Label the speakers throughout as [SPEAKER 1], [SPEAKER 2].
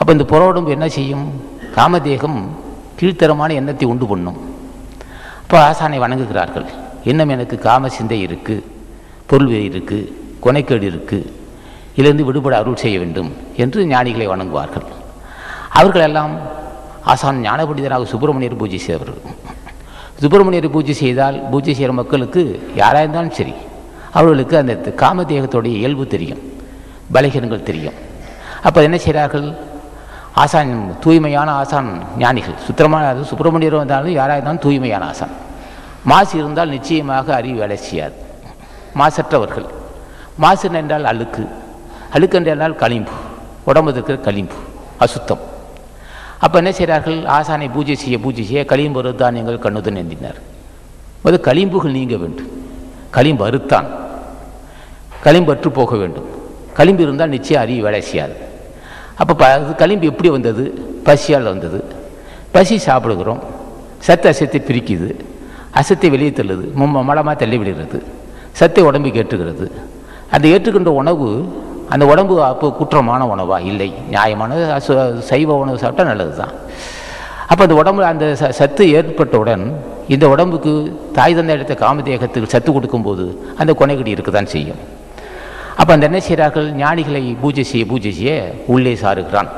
[SPEAKER 1] அப்போ இந்த புற உடம்பு என்ன செய்யும்? காமதேகம் கீழ்த்தரமான எண்ணத்தை உண்டு பண்ணும். அப்போ ஆசானை வணங்குகிறார்கள். இன்னும் எனக்கு காம சிந்தை இருக்குது பொருள் வெறி இருக்குது கொனைக்கேடு இருக்குது இதிலிருந்து விடுபட அருள் செய்ய வேண்டும் என்று ஞானிகளை வணங்குவார்கள். அவர்களெல்லாம் ஆசான் ஞானபண்டிதராக சுப்பிரமணியர் பூஜை செய்தவர்கள். சுப்பிரமணியர் பூஜை செய்தால் பூஜை செய்கிற மக்களுக்கு யாராக இருந்தாலும் சரி அவர்களுக்கு அந்த காமதேகத்துடைய இயல்பு தெரியும் பலகீனங்கள் தெரியும். அப்போ என்ன செய்கிறார்கள்? ஆசான் தூய்மையான ஆசான் ஞானிகள். சுத்தமான அது சுப்பிரமணியர் வந்தாலும் யாராக இருந்தாலும் தூய்மையான ஆசான். மாசு இருந்தால் நிச்சயமாக அறிவு வேலை செய்யாது. மாசற்றவர்கள். மாசு என்றால் அழுக்கு. அழுக்கு என்றால் களிம்பு. உடம்பு இருக்கிற களிம்பு. அசுத்தம். அப்போ என்ன செய்கிறார்கள்? ஆசானை பூஜை செய்ய பூஜை செய்ய களிம்பு தானியங்கள் கண்ணுதன் எந்தினார் அது களிம்புகள் நீங்க வேண்டும். களிம்பு அறுத்தான். களிம்பு அற்று போக வேண்டும். களிம்பு இருந்தால் நிச்சயம் அறிவு வேலை செய்யாது. அப்போ ப அது களிம்பு எப்படி வந்தது? பசியால் வந்தது. பசி சாப்பிடுகிறோம். சத்து அசத்தை பிரிக்குது. அசத்தை வெளியே தள்ளுது. மும்ம மலமாக தள்ளி விடுகிறது. சத்தை உடம்புக்கு ஏற்றுகிறது. அந்த ஏற்றுக்கின்ற உணவு அந்த உடம்பு அப்போ குற்றமான உணவா? இல்லை. நியாயமான அசு சைவ உணவு சாப்பிட்டா நல்லது தான் அப்போ அந்த உடம்பு அந்த ச சத்து ஏற்பட்டவுடன் இந்த உடம்புக்கு தாய் தந்தை எடுத்த காமதேகத்துக்கு சத்து கொடுக்கும்போது அந்த கொனைகடி இருக்க தான் செய்யும். அப்போ அந்த என்ன செய்கிறார்கள்? ஞானிகளை பூஜை செய்ய பூஜை செய்ய உள்ளே சாருகிறான்.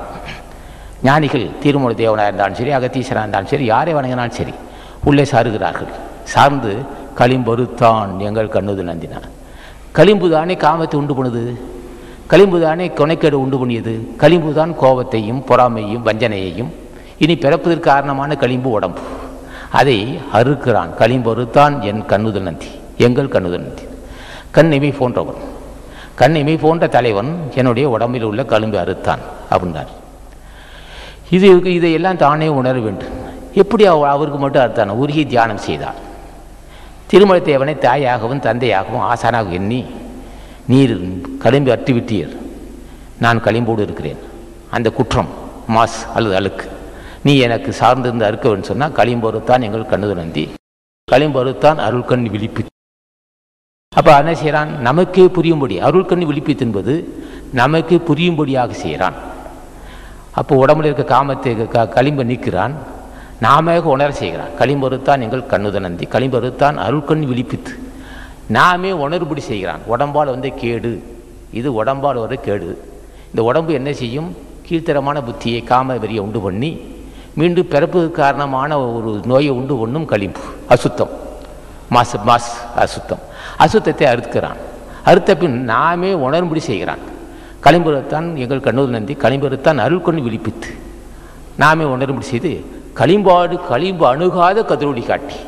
[SPEAKER 1] ஞானிகள் திருமூல தேவனாக இருந்தாலும் சரி அகத்தீஸ்வராக இருந்தாலும் சரி யாரை வணங்கினாலும் சரி உள்ளே சாருகிறார்கள். சார்ந்து களிம்பருத்தான் எங்கள் கண்ணுது நந்தினான் களிம்பு தானே காமத்தை உண்டு பண்ணுது? களிம்பு தானே கொனைக்கேடு உண்டு பண்ணியது? களிம்பு தான் கோபத்தையும் பொறாமையும் வஞ்சனையையும் இனி பிறப்பதற்கு காரணமான களிம்பு உடம்பு. அதை அறுக்கிறான். களிம்பருத்தான் என் கண்ணுதல் நந்தி எங்கள் கண்ணுதல் நந்தி. கண் இமை போன்றவன். கண் இமை போன்ற தலைவன் என்னுடைய உடம்பில் உள்ள கழும்பு அறுத்தான் அப்படின்னார். இது இதையெல்லாம் தானே உணர வேண்டும். எப்படி அவ அவருக்கு மட்டும் அறுத்தான் உருகி தியானம் செய்தார். திருமலத்தேவனை தாயாகவும் தந்தையாகவும் ஆசானாக எண்ணி நீர் களிம்பு அற்றி விட்டீர். நான் களிம்போடு இருக்கிறேன். அந்த குற்றம் மாஸ் அல்லது அழுக்கு. நீ எனக்கு சார்ந்திருந்து அறுக்கவன் சொன்னால் களிம்பொருத்தான் எங்கள் கண்ணுது நந்தி களிம்பொருத்தான் அருள்கண் விழிப்பு அப்போ என்ன செய்கிறான் நமக்கே புரியும்படி அருள்கண் விழிப்பித்து விழிப்பித்தென்பது நமக்கே புரியும்படியாக செய்கிறான் அப்போ உடம்புல இருக்க காமத்தை க களிம்பை நீக்கிறான். நாம உணர செய்கிறான். களிம்பருத்தான் எங்கள் கண்ணுத நந்தி அருள் கண் விழிப்பித்து. நாமே உணர்படி செய்கிறான். உடம்பால் வந்து கேடு. இது உடம்பால் வர கேடு. இந்த உடம்பு என்ன செய்யும்? கீழ்த்தரமான புத்தியை காம வெறியை உண்டு பண்ணி மீண்டும் பிறப்புக்கு காரணமான ஒரு நோயை உண்டு பண்ணும் களிம்பு அசுத்தம். மாசு மாஸ் அசுத்தம். அசுத்தத்தை அறுக்கிறான். அறுத்த பின் நாமே உணரும்படி செய்கிறான். களிம்புறத்தான் எங்கள் கண்ணூர் நந்தி களிம்புறத்தான் அருள் கொண்டு விழிப்பித்து நாமே உணரும்படி செய்து களிம்பாடு களிம்பு அணுகாத கதிரொலி காட்டி.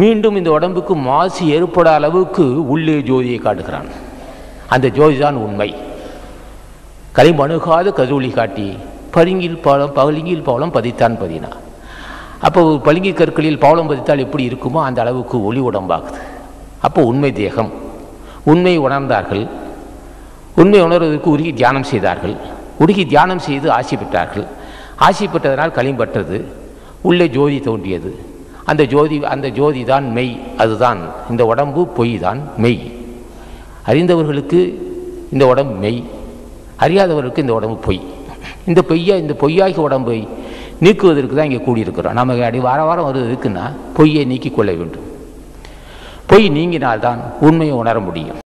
[SPEAKER 1] மீண்டும் இந்த உடம்புக்கு மாசு ஏற்பட அளவுக்கு உள்ளே ஜோதியை காட்டுகிறான். அந்த ஜோதி தான் உண்மை. களிம்பு அணுகாத கதிரொலி காட்டி பருங்கில் பாலம் பகலிங்கில் பாலம் பதித்தான் பதினா அப்போ பளிங்கு கற்களில் பவளம் பதித்தால் எப்படி இருக்குமோ அந்த அளவுக்கு ஒளி உடம்பாகுது. அப்போ உண்மை தேகம். உண்மை உணர்ந்தார்கள். உண்மை உணர்வதற்கு உருகி தியானம் செய்தார்கள். உருகி தியானம் செய்து ஆசி பெற்றார்கள். ஆசி பெற்றதனால் களிம்பற்றது உள்ளே ஜோதி தோன்றியது. அந்த ஜோதி அந்த ஜோதி தான் மெய். அதுதான். இந்த உடம்பு பொய் தான் மெய். அறிந்தவர்களுக்கு இந்த உடம்பு மெய். அறியாதவர்களுக்கு இந்த உடம்பு பொய். இந்த பொய்யா இந்த பொய்யாகி உடம்பை நீக்குவதற்கு தான் இங்கே கூடியிருக்கிறோம். நமக்கு அடி வார வாரம் வருது இருக்குன்னா பொய்யை நீக்கிக் கொள்ள வேண்டும். பொய் நீங்கினால்தான் உண்மையை உணர முடியும்.